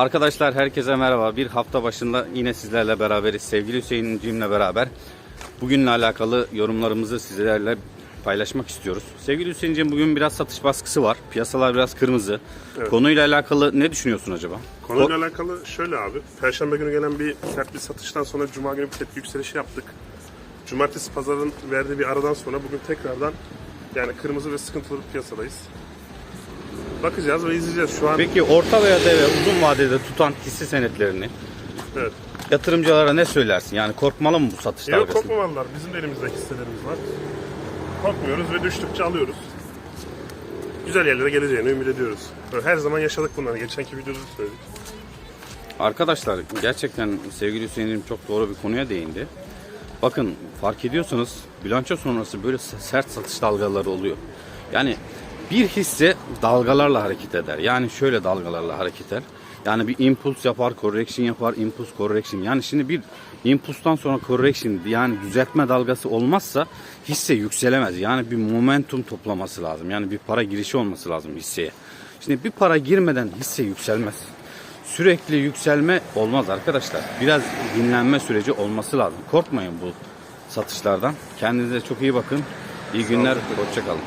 Arkadaşlar herkese merhaba. Bir hafta başında yine sizlerle beraberiz. Sevgili Hüseyin'cimle beraber bugünle alakalı yorumlarımızı sizlerle paylaşmak istiyoruz. Sevgili Hüseyin'cim bugün biraz satış baskısı var. Piyasalar biraz kırmızı. Konuyla alakalı ne düşünüyorsun acaba? Konuyla alakalı şöyle abi. Perşembe günü gelen bir sert bir satıştan sonra Cuma günü bir tepki yükselişi yaptık. Cumartesi pazarın verdiği bir aradan sonra bugün tekrardan yani kırmızı ve sıkıntılı bir piyasadayız. Bakacağız ve izleyeceğiz şu an. Peki orta veya ve uzun vadede tutan hisse senetlerini Evet. yatırımcılara ne söylersin? Yani korkmalı mı bu satış Yok dalgasında? korkmamalılar. Bizim de elimizde hisselerimiz var. Korkmuyoruz ve düştükçe alıyoruz. Güzel yerlere geleceğini ümit ediyoruz. Böyle her zaman yaşadık bunları. Geçenki videoda da söyledik. Arkadaşlar gerçekten sevgili Hüseyin'im çok doğru bir konuya değindi. Bakın fark ediyorsanız bilanço sonrası böyle sert satış dalgaları oluyor. Yani bir hisse dalgalarla hareket eder. Yani şöyle dalgalarla hareket eder. Yani bir impuls yapar, correction yapar, impuls, correction. Yani şimdi bir impulstan sonra correction yani düzeltme dalgası olmazsa hisse yükselemez. Yani bir momentum toplaması lazım. Yani bir para girişi olması lazım hisseye. Şimdi bir para girmeden hisse yükselmez sürekli yükselme olmaz arkadaşlar. Biraz dinlenme süreci olması lazım. Korkmayın bu satışlardan. Kendinize çok iyi bakın. İyi günler. Hoşçakalın.